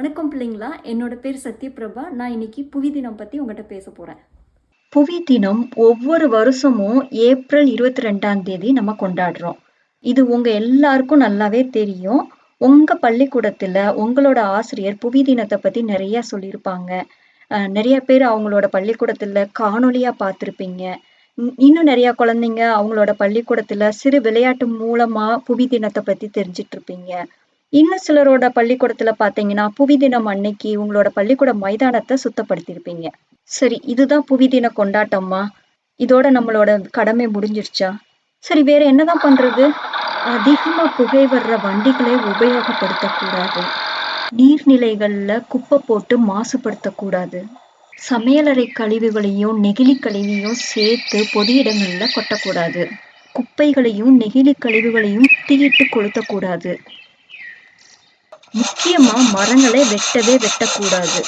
வணக்கம் பிள்ளைங்களா. என்னோட பேர் சத்யபிரபா. நான் இன்னைக்கு புவி தினம் பற்றி உங்கள்கிட்ட பேச போகிறேன் புவி தினம் ஒவ்வொரு வருஷமும் ஏப்ரல் இருபத்தி ரெண்டாம் தேதி நம்ம கொண்டாடுறோம். இது உங்க எல்லாருக்கும் நல்லாவே தெரியும். உங்க பள்ளிக்கூடத்துல உங்களோட ஆசிரியர் புவி தினத்தை பத்தி நிறைய சொல்லியிருப்பாங்க. நிறைய பேர் அவங்களோட பள்ளிக்கூடத்துல காணொலியா பார்த்துருப்பீங்க. இன்- இன்னும் நிறைய குழந்தைங்க அவங்களோட பள்ளிக்கூடத்துல சிறு விளையாட்டு மூலமா புவி தினத்தை பத்தி தெரிஞ்சிட்டு இருப்பீங்க இன்னும் சிலரோட பள்ளிக்கூடத்துல பாத்தீங்கன்னா புவி தினம் அன்னைக்கு உங்களோட பள்ளிக்கூட மைதானத்தை சுத்தப்படுத்தியிருப்பீங்க. சரி இதுதான் புவி தின கொண்டாட்டமா? இதோட நம்மளோட கடமை முடிஞ்சிருச்சா? சரி வேற என்னதான் பண்றது? அதிகமா புகை வர்ற வண்டிகளை உபயோகப்படுத்தக்கூடாது. நீர்நிலைகள்ல குப்பை போட்டு மாசுபடுத்தக்கூடாது. சமையலறை கழிவுகளையும் நெகிழி கழிவையும் சேர்த்து பொது இடங்கள்ல கொட்டக்கூடாது. குப்பைகளையும் நெகிழி கழிவுகளையும் தீயிட்டு கொளுத்தக்கூடாது. முக்கியமாக மரங்களை வெட்டவே வெட்டக்கூடாது.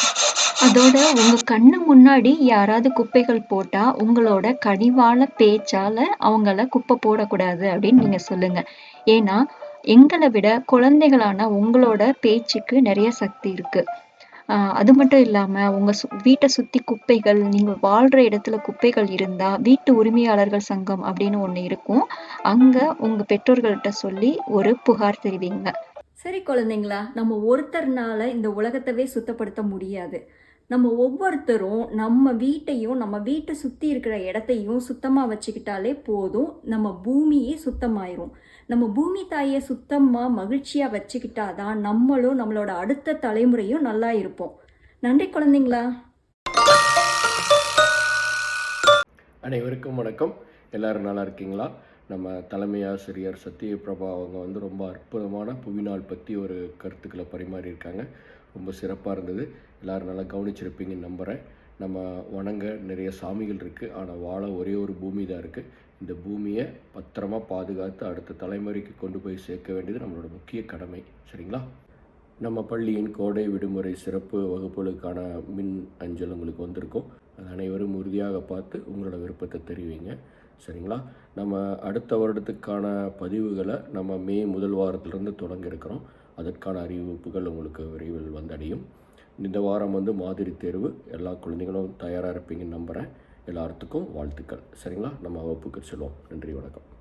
அதோட உங்கள் கண்ணு முன்னாடி யாராவது குப்பைகள் போட்டால் உங்களோட கனிவான பேச்சால் அவங்கள குப்பை போடக்கூடாது அப்படின்னு நீங்கள் சொல்லுங்கள் ஏன்னா எங்களை விட குழந்தைகளான உங்களோட பேச்சுக்கு நிறைய சக்தி இருக்குது அது மட்டும் இல்லாமல் உங்கள் சு வீட்டை சுற்றி குப்பைகள் நீங்கள் வாழ்கிற இடத்துல குப்பைகள் இருந்தால் வீட்டு உரிமையாளர்கள் சங்கம் அப்படின்னு ஒன்று இருக்கும். அங்கே உங்கள் பெற்றோர்கள்ட்ட சொல்லி ஒரு புகார் தெரிவிங்க. சரி குழந்தைங்களா நம்ம ஒருத்தர்னால இந்த உலகத்தவே சுத்தப்படுத்த முடியாது. நம்ம ஒவ்வொருத்தரும் நம்ம வீட்டையும் நம்ம வீட்டை சுற்றி இருக்கிற இடத்தையும் சுத்தமாக வச்சுக்கிட்டாலே போதும். நம்ம பூமியே சுத்தமாயிரும். நம்ம பூமி தாயை சுத்தமாக மகிழ்ச்சியாக வச்சுக்கிட்டா தான் நம்மளும் நம்மளோட அடுத்த தலைமுறையும் நல்லா இருப்போம். நன்றி குழந்தைங்களா. அனைவருக்கும் வணக்கம். எல்லாரும் நல்லா இருக்கீங்களா? நம்ம தலைமை ஆசிரியர் சத்யபிரபா அவங்க வந்து ரொம்ப அற்புதமான புவிநாள் பற்றி ஒரு கருத்துக்களை பரிமாறியிருக்காங்க. ரொம்ப சிறப்பாக இருந்தது. எல்லோரும் நல்லா கவனிச்சிருப்பீங்கன்னு நம்புகிறேன் நம்ம வணங்க நிறைய சாமிகள் இருக்குது ஆனால் வாழ ஒரே ஒரு பூமி தான் இருக்குது இந்த பூமியை பத்திரமா பாதுகாத்து அடுத்த தலைமுறைக்கு கொண்டு போய் சேர்க்க வேண்டியது நம்மளோட முக்கிய கடமை. சரிங்களா? நம்ம பள்ளியின் கோடை விடுமுறை சிறப்பு வகுப்புகளுக்கான மின் அஞ்சல் உங்களுக்கு வந்திருக்கும். அது அனைவரும் உறுதியாக பார்த்து உங்களோட விருப்பத்தை தெரிவிங்க. சரிங்களா? நம்ம அடுத்த வருடத்துக்கான பதிவுகளை நம்ம மே முதல் வாரத்திலிருந்து தொடங்க இருக்கிறோம் அதற்கான அறிவிப்புகள் உங்களுக்கு விரைவில் வந்தடையும். இந்த வாரம் வந்து மாதிரி தேர்வு. எல்லா குழந்தைகளும் தயாராக இருப்பீங்கன்னு நம்புகிறேன் எல்லாத்துக்கும் வாழ்த்துக்கள். சரிங்களா? நம்ம வகுப்புக்கு செல்வோம். நன்றி வணக்கம்.